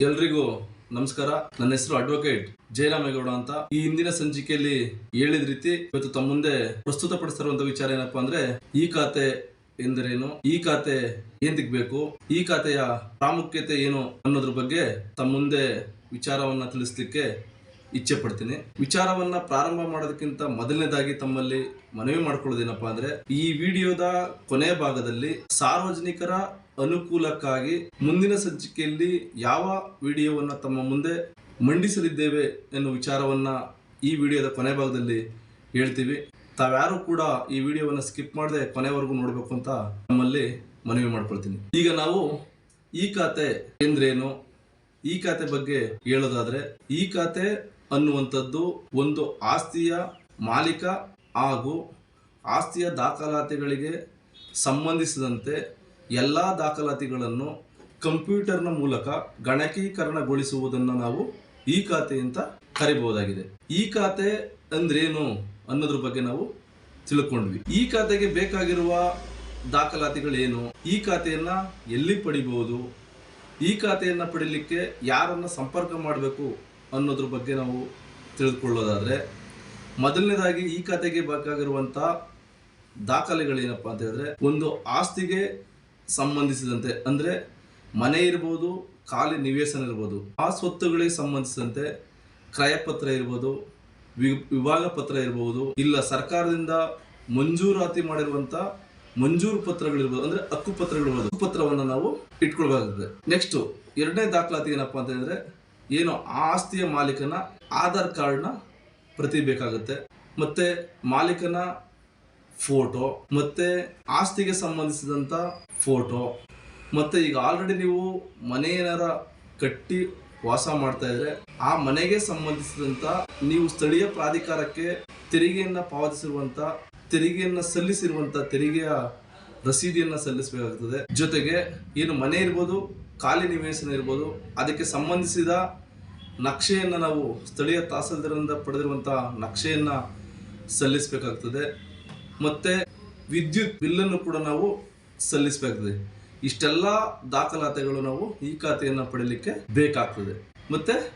ಎಲ್ರಿಗೂ ನಮಸ್ಕಾರ. ನನ್ನ ಹೆಸರು ಅಡ್ವೊಕೇಟ್ ಜಯರಾಮೇಗೌಡ ಅಂತ. ಈ ಹಿಂದಿನ ಸಂಚಿಕೆಯಲ್ಲಿ ಹೇಳಿದ ರೀತಿ ಇವತ್ತು ತಮ್ಮ ಮುಂದೆ ಪ್ರಸ್ತುತ ಪಡಿಸಿರುವಂತ ವಿಚಾರ ಏನಪ್ಪಾ ಅಂದ್ರೆ, ಈ ಖಾತೆ ಎಂದರೇನು, ಈ ಖಾತೆ ಏನ್ ಬೇಕು ಈ ಖಾತೆಯ ಪ್ರಾಮುಖ್ಯತೆ ಏನು ಅನ್ನೋದ್ರ ಬಗ್ಗೆ ತಮ್ಮ ಮುಂದೆ ವಿಚಾರವನ್ನ ತಿಳಿಸ್ಲಿಕ್ಕೆ ಇಚ್ಛೆ ಪಡ್ತೀನಿ ವಿಚಾರವನ್ನ ಪ್ರಾರಂಭ ಮಾಡೋದಕ್ಕಿಂತ ಮೊದಲನೇದಾಗಿ ತಮ್ಮಲ್ಲಿ ಮನವಿ ಮಾಡ್ಕೊಳ್ಳೋದೇನಪ್ಪ ಅಂದ್ರೆ, ಈ ವಿಡಿಯೋದ ಕೊನೆಯ ಭಾಗದಲ್ಲಿ ಸಾರ್ವಜನಿಕರ ಅನುಕೂಲಕ್ಕಾಗಿ ಮುಂದಿನ ಸಂಚಿಕೆಯಲ್ಲಿ ಯಾವ ವಿಡಿಯೋವನ್ನ ತಮ್ಮ ಮುಂದೆ ಮಂಡಿಸಲಿದ್ದೇವೆ ಎನ್ನುವ ವಿಚಾರವನ್ನ ಈ ವಿಡಿಯೋದ ಕೊನೆ ಭಾಗದಲ್ಲಿ ಹೇಳ್ತೀವಿ. ತಾವ್ಯಾರು ಕೂಡ ಈ ವಿಡಿಯೋವನ್ನ ಸ್ಕಿಪ್ ಮಾಡದೆ ಕೊನೆವರೆಗೂ ನೋಡಬೇಕು ಅಂತ ನಮ್ಮಲ್ಲಿ ಮನವಿ ಮಾಡ್ಕೊಳ್ತೀನಿ. ಈಗ ನಾವು ಈ ಖಾತೆ ಎಂದ್ರೇನು ಈ ಖಾತೆ ಬಗ್ಗೆ ಹೇಳೋದಾದ್ರೆ, ಈ ಖಾತೆ ಅನ್ನುವಂಥದ್ದು ಒಂದು ಆಸ್ತಿಯ ಮಾಲೀಕ ಹಾಗೂ ಆಸ್ತಿಯ ದಾಖಲಾತಿಗಳಿಗೆ ಸಂಬಂಧಿಸಿದಂತೆ ಎಲ್ಲ ದಾಖಲಾತಿಗಳನ್ನು ಕಂಪ್ಯೂಟರ್ನ ಮೂಲಕ ಗಣಕೀಕರಣಗೊಳಿಸುವುದನ್ನು ನಾವು ಈ ಖಾತೆ ಅಂತ ಕರಿಬಹುದಾಗಿದೆ. ಈ ಖಾತೆ ಅಂದ್ರೇನು ಅನ್ನೋದ್ರ ಬಗ್ಗೆ ನಾವು ತಿಳ್ಕೊಂಡ್ವಿ. ಈ ಖಾತೆಗೆ ಬೇಕಾಗಿರುವ ದಾಖಲಾತಿಗಳೇನು? ಈ ಖಾತೆಯನ್ನ ಎಲ್ಲಿ ಪಡಿಬಹುದು? ಈ ಖಾತೆಯನ್ನು ಪಡಿಲಿಕ್ಕೆ ಯಾರನ್ನ ಸಂಪರ್ಕ ಮಾಡಬೇಕು? ಅನ್ನೋದ್ರ ಬಗ್ಗೆ ನಾವು ತಿಳಿದುಕೊಳ್ಳೋದಾದರೆ, ಮೊದಲನೇದಾಗಿ ಈ ಖಾತೆಗೆ ಬೇಕಾಗಿರುವಂಥ ದಾಖಲೆಗಳೇನಪ್ಪ ಅಂತ ಹೇಳಿದ್ರೆ, ಒಂದು ಆಸ್ತಿಗೆ ಸಂಬಂಧಿಸಿದಂತೆ, ಅಂದ್ರೆ ಮನೆ ಇರ್ಬೋದು, ಖಾಲಿ ನಿವೇಶನ ಇರ್ಬೋದು, ಆ ಸ್ವತ್ತುಗಳಿಗೆ ಸಂಬಂಧಿಸಿದಂತೆ ಕ್ರಯಪತ್ರ ಇರ್ಬೋದು ವಿಭಾಗ ಪತ್ರ ಇರಬಹುದು ಇಲ್ಲ ಸರ್ಕಾರದಿಂದ ಮಂಜೂರಾತಿ ಮಾಡಿರುವಂತ ಮಂಜೂರು ಪತ್ರಗಳಿರ್ಬೋದು ಅಂದ್ರೆ ಹಕ್ಕು ಪತ್ರಗಳಿರ್ಬೋದು ಪತ್ರವನ್ನು ನಾವು ಇಟ್ಕೊಳ್ಬೇಕಾಗ್ತದೆ. ನೆಕ್ಸ್ಟ್ ಎರಡನೇ ದಾಖಲಾತಿ ಏನಪ್ಪಾ ಅಂತ ಹೇಳಿದ್ರೆ ಏನು ಆಸ್ತಿಯ ಮಾಲೀಕನ ಆಧಾರ್ ಕಾರ್ಡ್ನ ಪ್ರತಿ ಬೇಕಾಗುತ್ತೆ. ಮತ್ತೆ ಮಾಲೀಕನ ಫೋಟೋ, ಮತ್ತೆ ಆಸ್ತಿಗೆ ಸಂಬಂಧಿಸಿದಂತ ಫೋಟೋ, ಮತ್ತೆ ಈಗ ಆಲ್ರೆಡಿ ನೀವು ಮನೆ ಏನಾರ ಕಟ್ಟಿ ವಾಸ ಮಾಡ್ತಾ ಇದ್ರೆ, ಆ ಮನೆಗೆ ಸಂಬಂಧಿಸಿದಂತ ನೀವು ಸ್ಥಳೀಯ ಪ್ರಾಧಿಕಾರಕ್ಕೆ ತೆರಿಗೆಯನ್ನ ಪಾವತಿಸಿರುವಂತ, ತೆರಿಗೆಯನ್ನ ಸಲ್ಲಿಸಿರುವಂತ ತೆರಿಗೆಯ ರಸೀದಿಯನ್ನ ಸಲ್ಲಿಸಬೇಕಾಗುತ್ತದೆ ಜೊತೆಗೆ ಏನು ಮನೆ ಇರ್ಬೋದು ಖಾಲಿ ನಿವೇಶನ ಇರ್ಬೋದು. ಅದಕ್ಕೆ ಸಂಬಂಧಿಸಿದ ನಕ್ಷೆಯನ್ನು ನಾವು ಸ್ಥಳೀಯ ತಹಸೀಲ್ದಾರರಿಂದ ಪಡೆದಿರುವಂಥ ನಕ್ಷೆಯನ್ನು ಸಲ್ಲಿಸಬೇಕಾಗ್ತದೆ. ಮತ್ತು ವಿದ್ಯುತ್ ಬಿಲ್ಲನ್ನು ಕೂಡ ನಾವು ಸಲ್ಲಿಸಬೇಕಾಗ್ತದೆ. ಇಷ್ಟೆಲ್ಲ ದಾಖಲಾತಿಗಳು ನಾವು ಈ ಖಾತೆಯನ್ನು ಪಡೀಲಿಕ್ಕೆ ಬೇಕಾಗ್ತದೆ. ಮತ್ತು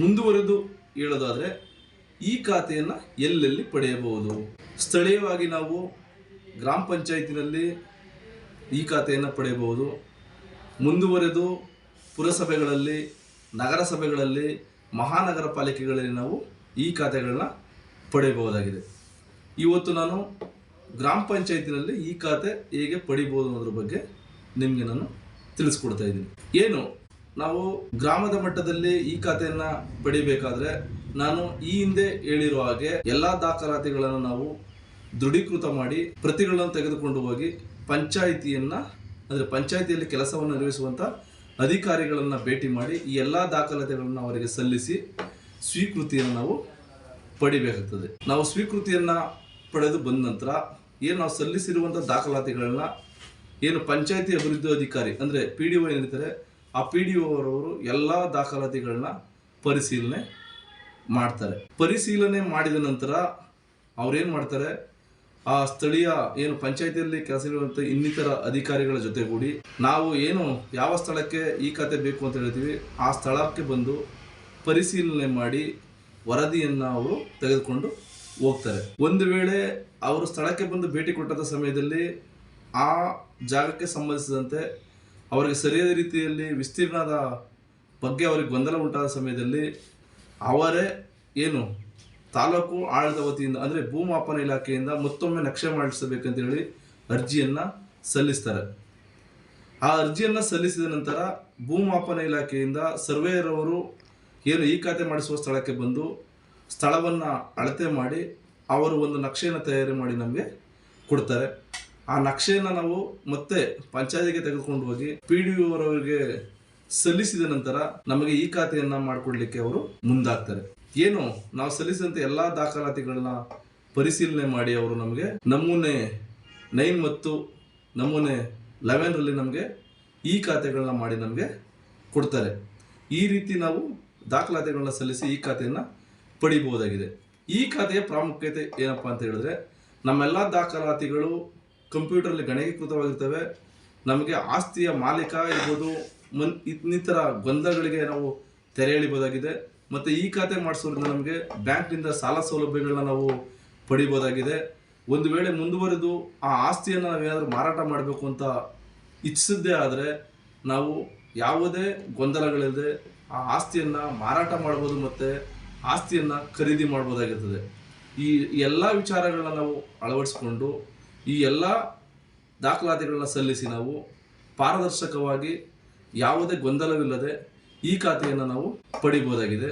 ಮುಂದುವರೆದು ಹೇಳೋದಾದರೆ ಈ ಖಾತೆಯನ್ನು ಎಲ್ಲೆಲ್ಲಿ ಪಡೆಯಬಹುದು? ಸ್ಥಳೀಯವಾಗಿ ನಾವು ಗ್ರಾಮ ಪಂಚಾಯತಿನಲ್ಲಿ ಈ ಖಾತೆಯನ್ನು ಪಡೆಯಬಹುದು. ಮುಂದುವರೆದು ಪುರಸಭೆಗಳಲ್ಲಿ, ನಗರಸಭೆಗಳಲ್ಲಿ ಮಹಾನಗರ ಪಾಲಿಕೆಗಳಲ್ಲಿ ನಾವು ಈ ಖಾತೆಗಳನ್ನ ಪಡೆಯಬಹುದಾಗಿದೆ. ಇವತ್ತು ನಾನು ಗ್ರಾಮ ಪಂಚಾಯತಿನಲ್ಲಿ ಈ ಖಾತೆ ಹೇಗೆ ಪಡಿಬೋದು ಅನ್ನೋದ್ರ ಬಗ್ಗೆ ನಿಮಗೆ ನಾನು ತಿಳಿಸ್ಕೊಡ್ತಾ ಇದ್ದೀನಿ. ಏನು? ನಾವು ಗ್ರಾಮದ ಮಟ್ಟದಲ್ಲಿ ಈ ಖಾತೆಯನ್ನ ಪಡಿಬೇಕಾದ್ರೆ ನಾನು ಈ ಹಿಂದೆ ಹೇಳಿರುವ ಹಾಗೆ ಎಲ್ಲಾ ದಾಖಲಾತಿಗಳನ್ನು ನಾವು ದೃಢೀಕೃತ ಮಾಡಿ ಪ್ರತಿಗಳನ್ನು ತೆಗೆದುಕೊಂಡು ಹೋಗಿ ಪಂಚಾಯಿತಿಯನ್ನ ಅಂದ್ರೆ ಪಂಚಾಯಿತಿಯಲ್ಲಿ ಕೆಲಸವನ್ನು ನಿರ್ವಹಿಸುವಂತ ಅಧಿಕಾರಿಗಳನ್ನು ಭೇಟಿ ಮಾಡಿ ಈ ಎಲ್ಲಾ ದಾಖಲಾತಿಗಳನ್ನು ಅವರಿಗೆ ಸಲ್ಲಿಸಿ ಸ್ವೀಕೃತಿಯನ್ನು ನಾವು ಪಡಿಬೇಕಾಗ್ತದೆ. ನಾವು ಸ್ವೀಕೃತಿಯನ್ನ ಪಡೆದು ಬಂದ ನಂತರ ಏನು ನಾವು ಸಲ್ಲಿಸಿರುವಂಥ ದಾಖಲಾತಿಗಳನ್ನ ಏನು ಪಂಚಾಯಿತಿ ಅಭಿವೃದ್ಧಿ ಅಧಿಕಾರಿ ಅಂದ್ರೆ ಪಿ ಡಿ ಒ ಏನಿರ್ತಾರೆ, ಆ ಪಿ ಡಿ ಅವರವರು ಎಲ್ಲ ದಾಖಲಾತಿಗಳನ್ನ ಪರಿಶೀಲನೆ ಮಾಡ್ತಾರೆ. ಪರಿಶೀಲನೆ ಮಾಡಿದ ನಂತರ ಅವ್ರೇನ್ ಮಾಡ್ತಾರೆ ಆ ಸ್ಥಳೀಯ ಏನು ಪಂಚಾಯಿತಿಯಲ್ಲಿ ಕೆಲಸ ಇರುವಂತ ಇನ್ನಿತರ ಅಧಿಕಾರಿಗಳ ಜೊತೆಗೂಡಿ ನಾವು ಏನು ಯಾವ ಸ್ಥಳಕ್ಕೆ ಈ ಖಾತೆ ಬೇಕು ಅಂತ ಹೇಳ್ತೀವಿ, ಆ ಸ್ಥಳಕ್ಕೆ ಬಂದು ಪರಿಶೀಲನೆ ಮಾಡಿ ವರದಿಯನ್ನು ಅವರು ತೆಗೆದುಕೊಂಡು ಹೋಗ್ತಾರೆ. ಒಂದು ವೇಳೆ ಅವರು ಸ್ಥಳಕ್ಕೆ ಬಂದು ಭೇಟಿ ಕೊಟ್ಟಂಥ ಸಮಯದಲ್ಲಿ ಆ ಜಾಗಕ್ಕೆ ಸಂಬಂಧಿಸಿದಂತೆ ಅವರಿಗೆ ಸರಿಯಾದ ರೀತಿಯಲ್ಲಿ ವಿಸ್ತೀರ್ಣದ ಬಗ್ಗೆ ಅವರಿಗೆ ಗೊಂದಲ ಉಂಟಾದ ಸಮಯದಲ್ಲಿ ಅವರೇ ಏನು ತಾಲೂಕು ಆಡಳಿತ ವತಿಯಿಂದ, ಅಂದರೆ ಭೂಮಾಪನ ಇಲಾಖೆಯಿಂದ ಮತ್ತೊಮ್ಮೆ ನಕ್ಷೆ ಮಾಡಿಸಬೇಕಂತ ಹೇಳಿ ಅರ್ಜಿಯನ್ನು ಸಲ್ಲಿಸ್ತಾರೆ. ಆ ಅರ್ಜಿಯನ್ನು ಸಲ್ಲಿಸಿದ ನಂತರ ಭೂಮಾಪನ ಇಲಾಖೆಯಿಂದ ಸರ್ವೇಯರ್ ಅವರು ಏನು ಈ ಖಾತೆ ಮಾಡಿಸುವ ಸ್ಥಳಕ್ಕೆ ಬಂದು ಸ್ಥಳವನ್ನ ಅಳತೆ ಮಾಡಿ ಅವರು ಒಂದು ನಕ್ಷೆಯನ್ನು ತಯಾರಿ ಮಾಡಿ ನಮಗೆ ಕೊಡ್ತಾರೆ. ಆ ನಕ್ಷೆಯನ್ನು ನಾವು ಮತ್ತೆ ಪಂಚಾಯತಿಗೆ ತೆಗೆದುಕೊಂಡು ಹೋಗಿ ಪಿ ಡಿ ಅವರವರಿಗೆ ಸಲ್ಲಿಸಿದ ನಂತರ ನಮಗೆ ಈ ಖಾತೆಯನ್ನು ಮಾಡಿಕೊಡ್ಲಿಕ್ಕೆ ಅವರು ಮುಂದಾಗ್ತಾರೆ. ಏನು ನಾವು ಸಲ್ಲಿಸಿದಂಥ ಎಲ್ಲಾ ದಾಖಲಾತಿಗಳನ್ನ ಪರಿಶೀಲನೆ ಮಾಡಿ ಅವರು ನಮಗೆ ನಮೂನೆ ನೈನ್ ಮತ್ತು ನಮೂನೆ ಲೆವೆನ್ ರಲ್ಲಿ ನಮಗೆ ಈ ಖಾತೆಗಳನ್ನ ಮಾಡಿ ನಮಗೆ ಕೊಡ್ತಾರೆ. ಈ ರೀತಿ ನಾವು ದಾಖಲಾತಿಗಳನ್ನ ಸಲ್ಲಿಸಿ ಈ ಖಾತೆಯನ್ನು ಪಡಿಬಹುದಾಗಿದೆ. ಈ ಖಾತೆಯ ಪ್ರಾಮುಖ್ಯತೆ ಏನಪ್ಪಾ ಅಂತ ಹೇಳಿದ್ರೆ ನಮ್ಮೆಲ್ಲ ದಾಖಲಾತಿಗಳು ಕಂಪ್ಯೂಟರ್ಲಿ ಗಣಕೀಕೃತವಾಗಿರ್ತವೆ. ನಮಗೆ ಆಸ್ತಿಯ ಮಾಲೀಕ ಇರ್ಬೋದು, ಮನ್ ಇನ್ನಿತರ ಗೊಂದಲಗಳಿಗೆ ನಾವು ತೆರೆ ಎಳಿಬೋದಾಗಿದೆ ಮತ್ತು ಈ ಖಾತೆ ಮಾಡಿಸೋದ್ರಿಂದ ನಮಗೆ ಬ್ಯಾಂಕ್ನಿಂದ ಸಾಲ ಸೌಲಭ್ಯಗಳನ್ನ ನಾವು ಪಡಿಬೋದಾಗಿದೆ. ಒಂದು ವೇಳೆ ಮುಂದುವರೆದು ಆ ಆಸ್ತಿಯನ್ನು ನಾವೇನಾದರೂ ಮಾರಾಟ ಮಾಡಬೇಕು ಅಂತ ಇಚ್ಛಿಸಿದ್ದೇ ಆದರೆ ನಾವು ಯಾವುದೇ ಗೊಂದಲಗಳಿಲ್ಲದೆ ಆ ಆಸ್ತಿಯನ್ನು ಮಾರಾಟ ಮಾಡ್ಬೋದು ಮತ್ತು ಆಸ್ತಿಯನ್ನು ಖರೀದಿ ಮಾಡ್ಬೋದಾಗಿರ್ತದೆ. ಈ ಎಲ್ಲ ವಿಚಾರಗಳನ್ನ ನಾವು ಅಳವಡಿಸಿಕೊಂಡು ಈ ಎಲ್ಲ ದಾಖಲಾತಿಗಳನ್ನ ಸಲ್ಲಿಸಿ ನಾವು ಪಾರದರ್ಶಕವಾಗಿ ಯಾವುದೇ ಗೊಂದಲವಿಲ್ಲದೆ ಈ ಖಾತೆಯನ್ನು ನಾವು ಪಡಿಬೋದಾಗಿದೆ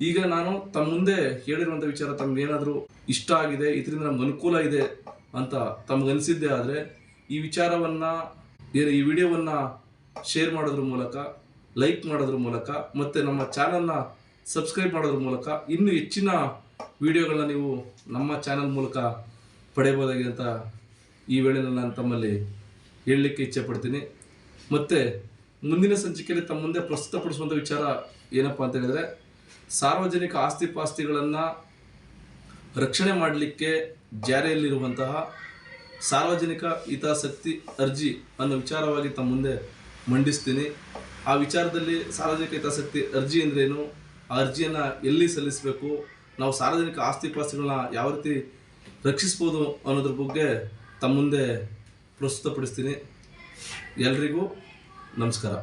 ಈಗ ನಾನು ತಮ್ಮ ಮುಂದೆ ಹೇಳಿರುವಂಥ ವಿಚಾರ ತಮಗೇನಾದರೂ ಇಷ್ಟ ಆಗಿದೆ, ಇದರಿಂದ ನಮ್ಗೆ ಅನುಕೂಲ ಇದೆ ಅಂತ ತಮ್ಗೆ ಅನಿಸಿದ್ದೇ ಆದರೆ, ಈ ವಿಚಾರವನ್ನು ಈ ವಿಡಿಯೋವನ್ನು ಶೇರ್ ಮಾಡೋದ್ರ ಮೂಲಕ ಲೈಕ್ ಮಾಡೋದ್ರ ಮೂಲಕ, ಮತ್ತು ನಮ್ಮ ಚಾನಲ್ನ ಸಬ್ಸ್ಕ್ರೈಬ್ ಮಾಡೋದ್ರ ಮೂಲಕ ಇನ್ನೂ ಹೆಚ್ಚಿನ ವಿಡಿಯೋಗಳನ್ನ ನೀವು ನಮ್ಮ ಚಾನಲ್ ಮೂಲಕ ಪಡೆಯಬಹುದಾಗಿದೆ ಅಂತ ಈ ವೇಳೆಯಲ್ಲಿ ನಾನು ತಮ್ಮಲ್ಲಿ ಹೇಳಲಿಕ್ಕೆ ಇಚ್ಛೆ ಪಡ್ತೀನಿ. ಮತ್ತು ಮುಂದಿನ ಸಂಚಿಕೆಯಲ್ಲಿ ತಮ್ಮ ಮುಂದೆ ಪ್ರಸ್ತುತಪಡಿಸುವಂಥ ವಿಚಾರ ಏನಪ್ಪ ಅಂತ ಹೇಳಿದ್ರೆ, ಸಾರ್ವಜನಿಕ ಆಸ್ತಿ ಪಾಸ್ತಿಗಳನ್ನು ರಕ್ಷಣೆ ಮಾಡಲಿಕ್ಕೆ ಜಾರಿಯಲ್ಲಿರುವಂತಹ ಸಾರ್ವಜನಿಕ ಹಿತಾಸಕ್ತಿ ಅರ್ಜಿ ಅನ್ನೋ ವಿಚಾರವಾಗಿ ತಮ್ಮ ಮುಂದೆ ಮಂಡಿಸ್ತೀನಿ. ಆ ವಿಚಾರದಲ್ಲಿ ಸಾರ್ವಜನಿಕ ಹಿತಾಸಕ್ತಿ ಅರ್ಜಿ ಅಂದ್ರೇನು? ಆ ಅರ್ಜಿಯನ್ನು ಎಲ್ಲಿ ಸಲ್ಲಿಸಬೇಕು? ನಾವು ಸಾರ್ವಜನಿಕ ಆಸ್ತಿ ಪಾಸ್ತಿಗಳನ್ನ ಯಾವ ರೀತಿ ರಕ್ಷಿಸ್ಬೋದು ಅನ್ನೋದ್ರ ಬಗ್ಗೆ ತಮ್ಮ ಮುಂದೆ ಪ್ರಸ್ತುತಪಡಿಸ್ತೀನಿ. ಎಲ್ರಿಗೂ ನಮಸ್ಕಾರ.